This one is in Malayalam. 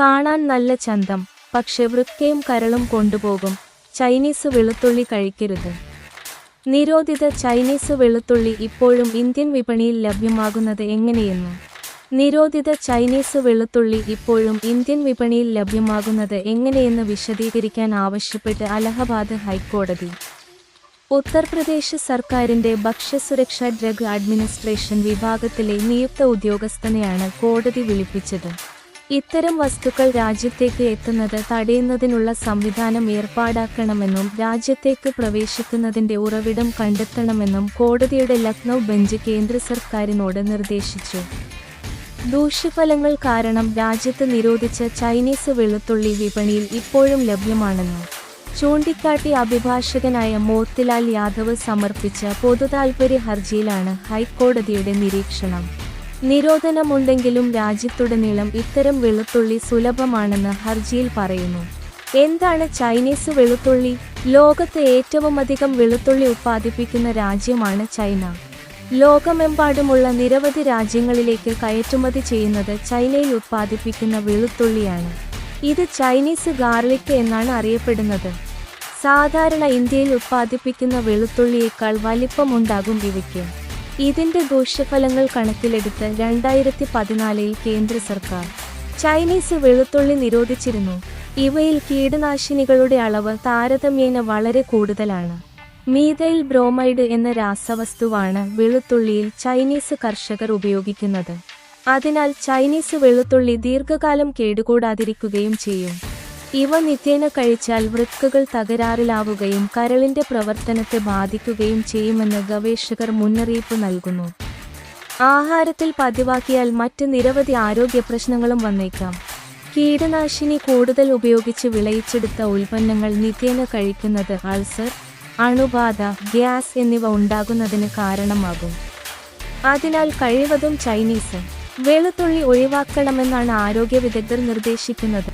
കാണാൻ നല്ല ചന്തം പക്ഷെ വൃക്കയും കരളും കൊണ്ടുപോകും. ചൈനീസ് വെളുത്തുള്ളി കഴിക്കരുത്. നിരോധിത ചൈനീസ് വെളുത്തുള്ളി ഇപ്പോഴും ഇന്ത്യൻ വിപണിയിൽ ലഭ്യമാകുന്നത് എങ്ങനെയെന്ന് നിരോധിത ചൈനീസ് വെളുത്തുള്ളി ഇപ്പോഴും ഇന്ത്യൻ വിപണിയിൽ ലഭ്യമാകുന്നത് എങ്ങനെയെന്ന് വിശദീകരിക്കാൻ ആവശ്യപ്പെട്ട് അലഹബാദ് ഹൈക്കോടതി. ഉത്തർപ്രദേശ് സർക്കാരിന്റെ ഭക്ഷ്യസുരക്ഷാ ഡ്രഗ് അഡ്മിനിസ്ട്രേഷൻ വിഭാഗത്തിലെ നിയുക്ത ഉദ്യോഗസ്ഥനെയാണ് കോടതി വിളിപ്പിച്ചത്. ഇത്തരം വസ്തുക്കൾ രാജ്യത്തേക്ക് എത്തുന്നത് തടയുന്നതിനുള്ള സംവിധാനം ഏർപ്പാടാക്കണമെന്നും രാജ്യത്തേക്ക് പ്രവേശിക്കുന്നതിന്റെ ഉറവിടം കണ്ടെത്തണമെന്നും കോടതിയുടെ ലക്നൗ ബെഞ്ച് കേന്ദ്ര സർക്കാരിനോട് നിർദ്ദേശിച്ചു. ദൂഷ്യഫലങ്ങൾ കാരണം രാജ്യത്ത് നിരോധിച്ച ചൈനീസ് വെളുത്തുള്ളി വിപണിയിൽ ഇപ്പോഴും ലഭ്യമാണെന്നും ചൂണ്ടിക്കാട്ടി അഭിഭാഷകനായ മോത്തിലാൽ യാദവ് സമർപ്പിച്ച പൊതുതാൽപര്യ ഹർജിയിലാണ് ഹൈക്കോടതിയുടെ നിരീക്ഷണം. നിരോധനമുണ്ടെങ്കിലും രാജ്യത്തുടനീളം ഇത്തരം വെളുത്തുള്ളി സുലഭമാണെന്ന് ഹർജിയിൽ പറയുന്നു. എന്താണ് ചൈനീസ് വെളുത്തുള്ളി? ലോകത്ത് ഏറ്റവുമധികം വെളുത്തുള്ളി ഉത്പാദിപ്പിക്കുന്ന രാജ്യമാണ് ചൈന. ലോകമെമ്പാടുമുള്ള നിരവധി രാജ്യങ്ങളിലേക്ക് കയറ്റുമതി ചെയ്യുന്നത് ചൈനയിൽ ഉത്പാദിപ്പിക്കുന്ന വെളുത്തുള്ളിയാണ്. ഇത് ചൈനീസ് ഗാർലിക് എന്നാണ് അറിയപ്പെടുന്നത്. സാധാരണ ഇന്ത്യയിൽ ഉത്പാദിപ്പിക്കുന്ന വെളുത്തുള്ളിയേക്കാൾ വലിപ്പമുണ്ടാകും ഇവയ്ക്ക്. ഇതിന്റെ ദൂഷ്യഫലങ്ങൾ കണക്കിലെടുത്ത് രണ്ടായിരത്തി പതിനാലിൽ കേന്ദ്ര സർക്കാർ ചൈനീസ് വെളുത്തുള്ളി നിരോധിച്ചിരുന്നു. ഇവയിൽ കീടനാശിനികളുടെ അളവ് താരതമ്യേന വളരെ കൂടുതലാണ്. മീതയിൽ ബ്രോമൈഡ് എന്ന രാസവസ്തുവാണ് വെളുത്തുള്ളിയിൽ ചൈനീസ് കർഷകർ ഉപയോഗിക്കുന്നത്. അതിനാൽ ചൈനീസ് വെളുത്തുള്ളി ദീർഘകാലം കേടുകൂടാതിരിക്കുകയും ചെയ്യും. ഇവ നിത്യേന കഴിച്ചാൽ വൃക്കകൾ തകരാറിലാവുകയും കരളിന്റെ പ്രവർത്തനത്തെ ബാധിക്കുകയും ചെയ്യുമെന്ന് ഗവേഷകർ മുന്നറിയിപ്പ് നൽകുന്നു. ആഹാരത്തിൽ പതിവാക്കിയാൽ മറ്റ് നിരവധി ആരോഗ്യ പ്രശ്നങ്ങളും വന്നേക്കാം. കീടനാശിനി കൂടുതൽ ഉപയോഗിച്ച് വിളയിച്ചെടുത്ത ഉൽപ്പന്നങ്ങൾ നിത്യേന കഴിക്കുന്നത് അൾസർ അണുബാധ ഗ്യാസ് എന്നിവ ഉണ്ടാകുന്നതിന് കാരണമാകും. അതിനാൽ കഴിവതും ചൈനീസ്. വെളുത്തുള്ളി ഒഴിവാക്കണമെന്നാണ് ആരോഗ്യ വിദഗ്ധർ നിർദ്ദേശിക്കുന്നത്.